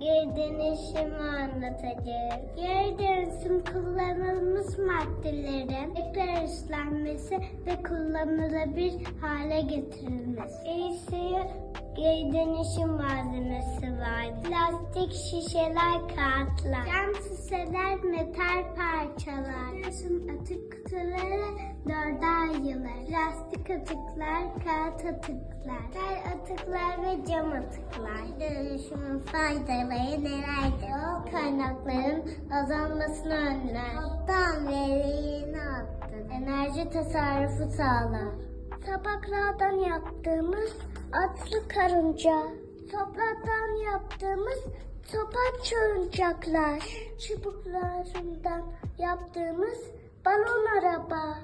görünüşümü anlatacağız. Geri dönüşüm kullanılmış maddelerin tekrar işlenmesi ve kullanılabilir hale getirilmesi. İyisi geri dönüşüm malzemesi var. Plastik şişeler, kağıtlar, cam şişeler, metal parçalar. Dönüşüm atık kutuları dörde ayrılır. Plastik atıklar, kağıt atıklar, metal atıklar ve cam atıklar. Dönüşümün faydaları nelerdir? O kaynakların azalmasını önler. Toptan veriyi arttırır. Enerji tasarrufu sağlar. Tabaklardan yaptığımız atlı karınca. Topraktan yaptığımız topaç oyuncaklar. Çubuklarından yaptığımız balon araba.